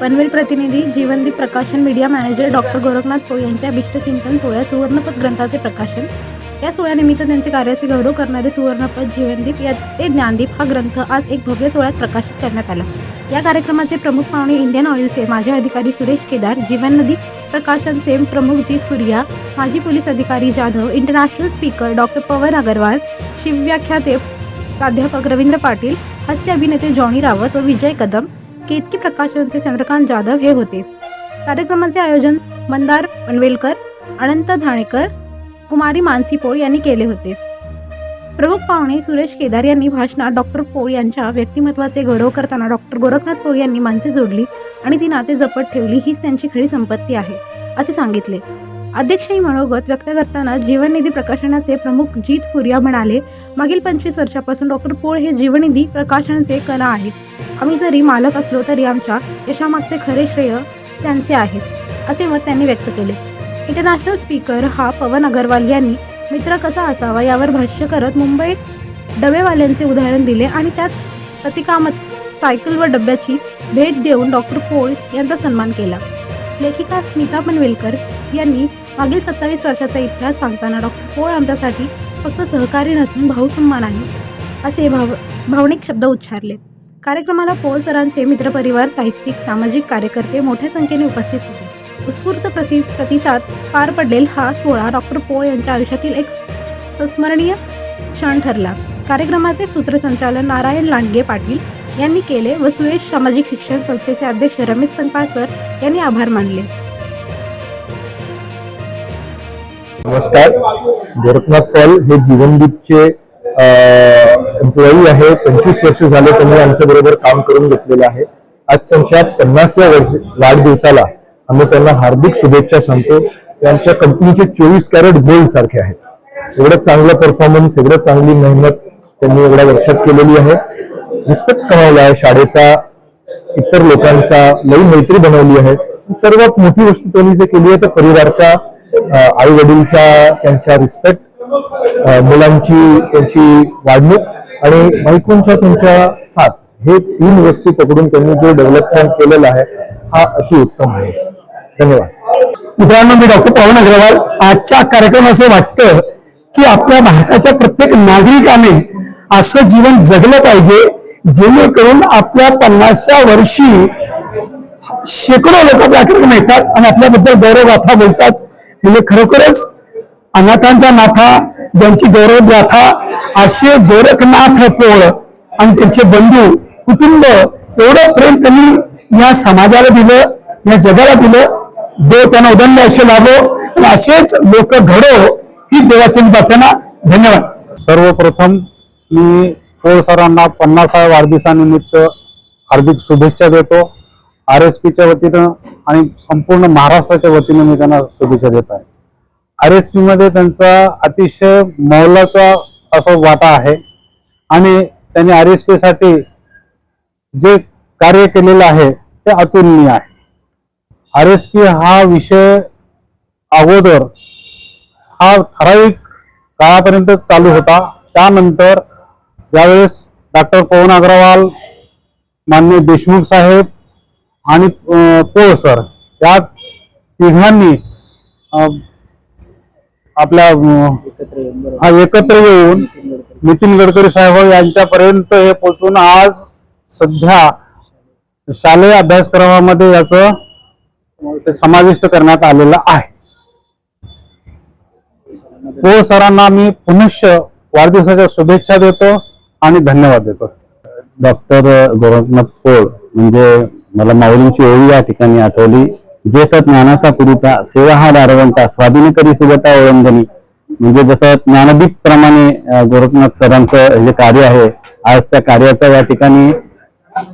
पनवेल प्रतिनिधी जीवनदीप प्रकाशन media manager doctor Gorakhnath पो यांच्या अभिष्टचिंतन सोहळ्यात सुवर्णपद ग्रंथाचे प्रकाशन. या सोहळ्यानिमित्त त्यांचे कार्याचे गौरव करणारे सुवर्णपद जीवनदीप या ते ज्ञानदीप हा ग्रंथ आज एक भव्य सोहळ्यात प्रकाशित करण्यात आला. या कार्यक्रमाचे प्रमुख पाहुणे इंडियन ऑइलचे माजी अधिकारी सुरेश केदार जीवननदी प्रकाशनचे प्रमुख जीत फुरिया माजी पोलीस अधिकारी Jadhav international speaker doctor Pavan Agarwal शिवव्याख्याते प्राध्यापक रवींद्र पाटील हास्य अभिनेते जॉनी रावत व विजय कदम केतकी प्रकाशनचे चंद्रकांत जाधव हे होते. कार्यक्रमाचे आयोजन मंदार पनवेलकर अनंत धाणेकर कुमारी मानसी पोळ यांनी केले होते. प्रमुख पाहुणे सुरेश केदार यांनी भाषणात डॉक्टर पोळ यांच्या व्यक्तिमत्वाचे गौरव करताना डॉक्टर गोरखनाथ पोळ यांनी माणसे जोडली आणि ती नाते जपत ठेवली हीच त्यांची खरी संपत्ती आहे असे सांगितले. अध्यक्षही मनोगत व्यक्त करताना जीवननिधी प्रकाशनाचे प्रमुख जीत फुरिया म्हणाले मागील पंचवीस वर्षापासून डॉक्टर पोळ हे जीवननिधी प्रकाशनाचे कला आहेत. आम्ही जरी मालक असलो तरी आमच्या यशामागचे खरे श्रेय त्यांचे आहेत असे मत त्यांनी व्यक्त केले. इंटरनॅशनल स्पीकर हा पवन अग्रवाल यांनी मित्र कसा असावा यावर भाष्य करत मुंबई डबेवाल्यांचे उदाहरण दिले आणि त्यात प्रतिकामत सायकल व डब्याची भेट देऊन डॉक्टर पोळ यांचा सन्मान केला. लेखिका स्मिता पनवेलकर यांनी मागील सत्तावीस वर्षाचा इतिहास सांगताना डॉक्टर पोळ आमच्यासाठी फक्त सहकारी नसून भाऊ सन्मान आहे असे भाव भावनिक शब्द उच्चारले. कार्यक्रमाला पोळ सरांचे मित्रपरिवार साहित्यिक सामाजिक कार्यकर्ते मोठ्या संख्येने उपस्थित होते. उत्स्फूर्त प्रसि प्रतिसाद पार पडलेल हा सोहळा डॉक्टर पोळ यांच्या आयुष्यातील एक संस्मरणीय क्षण ठरला. कार्यक्रमाचे सूत्रसंचालन नारायण लांडगे पाटील यांनी केले व सुरेश सामाजिक शिक्षण संस्थेचे अध्यक्ष रमेश संपाळ सर यांनी आभार मानले. नमस्कार. गोरखनाथ पॉल हे जीवनदीपचे एम्प्लॉई आहे पंचवीस वर्ष झाले त्यांनी आमच्या बरोबर काम करून घेतलेलं आहे. आज त्यांच्या पन्नासव्या वर्ष वाढदिवसाला आम्ही त्यांना हार्दिक शुभेच्छा सांगतो. त्यांच्या कंपनीचे चोवीस कॅरेट गोल्ड सारखे आहेत. एवढं चांगलं परफॉर्मन्स एवढं चांगली मेहनत त्यांनी एवढ्या वर्षात केलेली आहे. रिस्पेक्ट कमावला आहे. शाळेचा इतर लोकांचा लई मैत्री बनवली आहे. सर्वात मोठी वस्तू त्यांनी जे केली आहे तर परिवारच्या आई वडीलच्या त्यांच्या रिस्पेक्ट मुलांची त्यांची वाढणूक आणि बायकोंच्या त्यांच्या साथ हे तीन वस्तू पकडून त्यांनी जो डेव्हलपमेंट केलेला आहे हा अतिउत्तम आहे. धन्यवाद. मित्रांनो मी डॉक्टर पवन अग्रवाल आजच्या कार्यक्रम असे वाटतं की आपल्या भारताच्या प्रत्येक नागरिकाने असं जीवन जगलं पाहिजे जेणेकरून आपल्या पन्नासच्या वर्षी शेकडो लोक आपल्या कार्यक्रम येतात आणि आपल्याबद्दल गौरव गाथा बोलतात. म्हणजे खरोखरच अनाथांचा नाथा ज्यांची गौरव गाथा असे गोरखनाथ पोळ आणि त्यांचे बंधू कुटुंब एवढं प्रेम त्यांनी या समाजाला दिलं या जगाला दिलं. देव त्यांना उदंड असे लाभो आणि असेच लोक घडो ही देवाची प्रार्थना धन्यवाद. सर्वप्रथम मी पोळ सरांना पन्नासाव्या वाढदिवसानिमित्त हार्दिक शुभेच्छा देतो. आर एस पीच्या वतीनं आणि संपूर्ण महाराष्ट्राच्या वतीनं मी त्यांना शुभेच्छा देत आहे. आर एस पीमध्ये त्यांचा अतिशय मौलाचा असा वाटा आहे. आणि त्यांनी आर एस पी साठी जे कार्य केलेलं आहे ते अतुलनीय आहे. आर एस पी हा विषय अगोदर हा ठराविक काळापर्यंत चालू होता. त्यानंतर ज्यावेळेस डॉक्टर पवन अग्रवाल मान्य देशमुख साहेब आणि पोळ सर या तिघांनी आपल्या हा एकत्र येऊन नितीन गडकरी साहेब यांच्यापर्यंत हे पोहोचून आज सध्या शालेय अभ्यासक्रमामध्ये याचं ते समाविष्ट करण्यात आलेलं आहे. पोळ सरांना मी पुनश्च वाढदिवसाच्या शुभेच्छा देतो आणि धन्यवाद देतो. डॉक्टर गोरखनाथ पोळ म्हणजे मला माऊलींची ओळी या ठिकाणी आठवली. जे ज्ञानाचा पुरिता सेवा हा दारवंता स्वाधीन करी सुगता ओळंदनी म्हणजे जसं ज्ञानदीप प्रमाणे गोरखनाथ सरांचं जे कार्य आहे आज त्या कार्याचा या ठिकाणी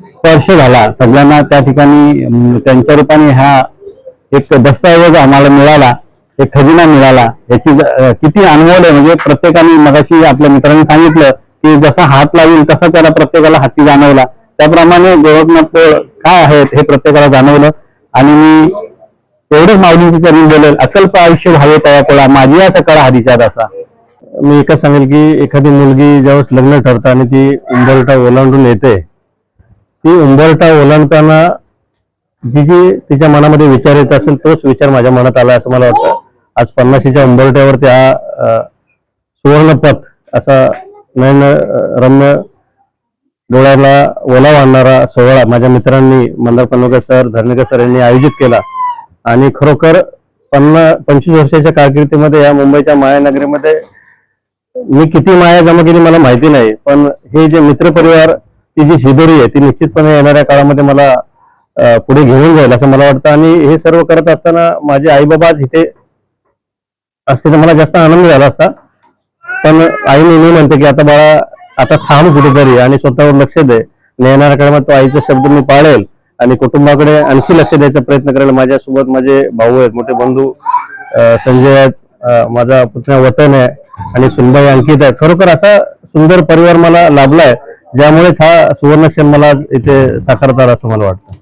स्पर्श झाला. सगळ्यांना त्या ठिकाणी त्यांच्या रूपाने हा एक दस्तऐवज आम्हाला मिळाला एक खजिना मिळाला. याची किती अनमोल आहे. म्हणजे प्रत्येकाने मगाशी आपल्या मित्रांनी सांगितलं की जसा हात लावील तसा त्याला प्रत्येकाला हाती जाणवला. त्याप्रमाणे गोरखनाथ काय आहेत हे प्रत्येकाला जाणवलं. आणि मी एवढंच माऊलींची चरणी बोलेल अकल्प आयुष्य व्हावे तया कोळा माझी या सकाळ हरिचार असा. मी एकच सांगेल की एखादी मुलगी ज्यावेळेस लग्न ठरतं आणि ती उंबरटा ओलांडून येते ती उंबरटा ओलांडताना जी जी तिच्या मनामध्ये विचार येत असेल तोच विचार माझ्या मनात आला असं मला वाटतं. आज पन्नाशीच्या उंबरट्यावर त्या अं, सुवर्णपथ असा नयन रम्य डोळ्याला ओलावा आणणारा सोहळा माझ्या मित्रांनी मंदार पन्नकर सर धर्मेकर सर यांनी आयोजित केला. आणि खरोखर पन्ना पंचवीस वर्षाच्या कारकिर्दीमध्ये या मुंबईच्या मायानगरीमध्ये मी किती माया जमा केली मला माहिती नाही पण हे जे मित्रपरिवार ती जी शिदोरी आहे ती निश्चितपणे येणाऱ्या काळामध्ये मला पुढे घेऊन जाईल असं मला वाटतं. आणि हे सर्व करत असताना माझे आई बाबा आज इथे असते तर मला जास्त आनंद झाला असता. पण आईने मी म्हणते की आता बाळा आता थांब कुठेतरी आणि स्वतःवर लक्ष दे. आणि येणाऱ्या काळात तो आईचा शब्द मी पाळेल आणि कुटुंबाकडे आणखी लक्ष द्यायचा प्रयत्न करेल. माझ्यासोबत माझे भाऊ आहेत मोठे बंधू संजय आहेत माझा पुतण्या वतन आहे आणि सुनबाई अंकित आहेत. खरोखर असा सुंदर परिवार मला लाभलाय ज्यामुळेच हा सुवर्णक्षण मला इथे साकारता असं मला वाटतं.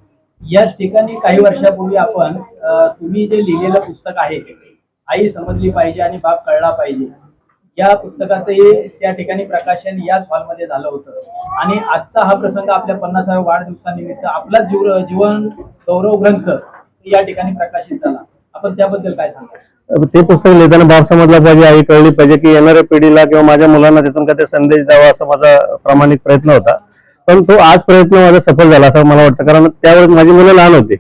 याच ठिकाणी काही वर्षापूर्वी आपण तुम्ही जे लिहिलेलं पुस्तक आहे आई समजली पाहिजे आणि बाप कळला पाहिजे. या पुस्तकाचे त्या ठिकाणी प्रकाशन याच हॉलमध्ये झालं होतं. आणि आजचा हा प्रसंग आपल्या पन्नासाव्या वाढदिवसानिमित्त आपला जीव जीवन गौरव ग्रंथ या ठिकाणी प्रकाशित झाला. आपण त्याबद्दल काय सांगा? ते पुस्तक लिहिताना बाप समजला पाहिजे आई कळली पाहिजे की येणाऱ्या पिढीला किंवा माझ्या मुलांना तिथून काही संदेश द्यावा असा माझा प्रामाणिक प्रयत्न होता. पण तो आज प्रयत्न माझा सफल झाला असं मला वाटतं. कारण त्यावेळेस माझी मुलं लहान होती.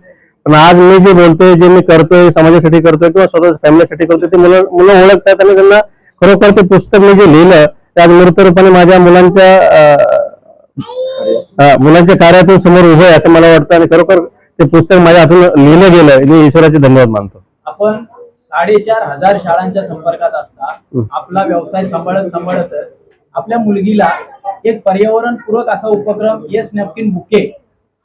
पण आज मी जे बोलतोय जे मी करतोय समाजासाठी करतोय किंवा स्वतः फॅमिलीसाठी करतोय ते मुलं मुलं ओळखतात आणि त्यांना खरोखर ते पुस्तक मी जे लिहिलं ते आज मूर्त रूपाने माझ्या मुलांच्या मुलांच्या कार्यातून समोर उभं आहे असं मला वाटतं आणि खरोखर ते पुस्तक माझ्या हातून लिहिलं गेलं मी ईश्वराचे धन्यवाद मानतो. आपण साडेचार हजार शाळांच्या संपर्कात असता आपला व्यवसाय सांभाळत सांभाळतच आपल्या मुलगीला एक पर्यावरण पूरक असा उपक्रम येस नॅपकिन बुके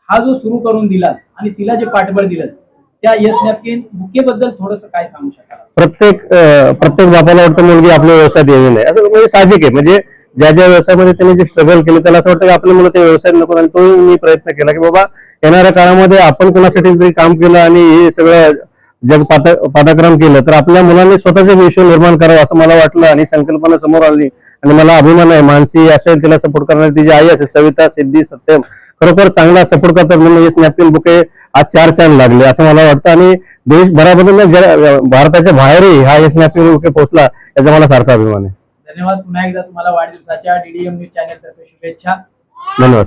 हा जो सुरू करून दिला आणि तिला जे पाठबळ दिलं त्या येस नॅपकिन बुकेबद्दल थोडस काय सांगू शकाल? प्रत्येक प्रत्येक बापाला वाटतं मुलगी आपल्या व्यवसायात येऊ नये. असं म्हणजे साहजिक आहे. म्हणजे ज्या ज्या व्यवसायामध्ये त्यांनी जे स्ट्रगल केलं त्याला असं वाटतं की आपल्या मुलं ते व्यवसायात नको आणि तो मी प्रयत्न केला की बाबा येणाऱ्या काळामध्ये आपण कोणासाठी तरी काम केलं आणि हे सगळं जग पाता पादाक्रम केलं तर आपल्या मुलांनी स्वतःचे विश्व निर्माण करावं असं मला वाटलं आणि संकल्पना समोर आली. आणि मला अभिमान आहे मानसी असेल तिला सपोर्ट करणारी तिची आई असेल सविता सिद्धी सत्यम खरोखर चांगला सपोर्ट करतात म्हणून हे स्नॅपकिन बुके आज चार चांद लागले असं मला वाटतं. आणि देशभरामधून जर भारताच्या बाहेरही हा हे स्नॅपकिन बुके पोहोचला याचा मला सारखा अभिमान आहे. धन्यवाद. पुन्हा एकदा तुम्हाला वाढदिवसाच्या डीडीएम न्यूज चॅनल तर्फे शुभेच्छा. धन्यवाद